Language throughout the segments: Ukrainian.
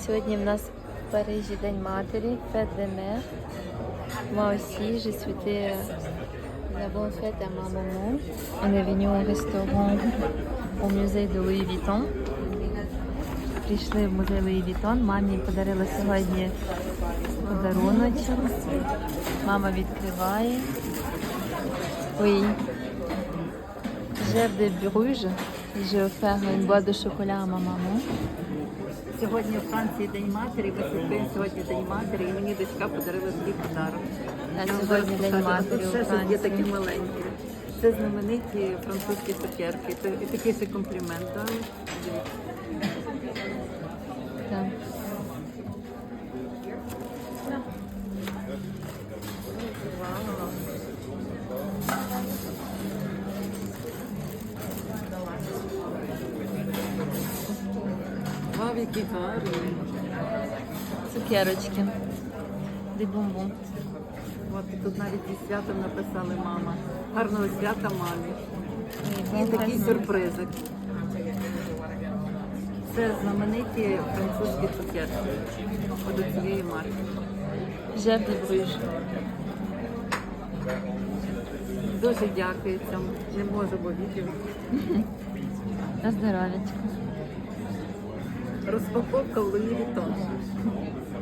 Сьогодні в нас в Парижі День матері, aussi, je souhaitais euh, la bonne fête à ma maman. On est venu au. Прийшли в музей Louis Vuitton. Мамі подарила сьогодні подаруночок. Мама відкриває. Oui. J'ai de Bruges. J'ai offert une boîte de chocolat à ma maman. Сьогодні в Франції День матері, ми святкуємо сьогодні День матері, і мені дочка подарила свій подарок. А Я вам сьогодні зараз День покажу. А матері тут у ще щось є такі маленькі. Це знамениті французькі цукерки. І такий же комплімент дали. Так. Вау, які гарні. Цукерочки. Де бомбон. От тут навіть зі святом написали мама. Гарного свята мамі. І такий сюрпризик. Це знамениті французькі цукерки. От у цієї марки. Жер де Брюж. Дуже дякую цьому. Не можу, бо відео. На здоров'ячко. Розпаковка в Луї Вітон.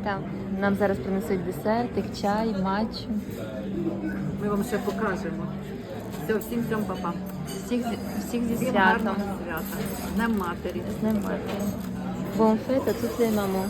Так. Нам зараз принесуть десертик, чай, матч. Ми вам ще покажемо. Все, всім цьому папа. Всіх, всіх зі Всім святом. гарного свята. З Днем матері. З Днем матері. Bon тут є mamans.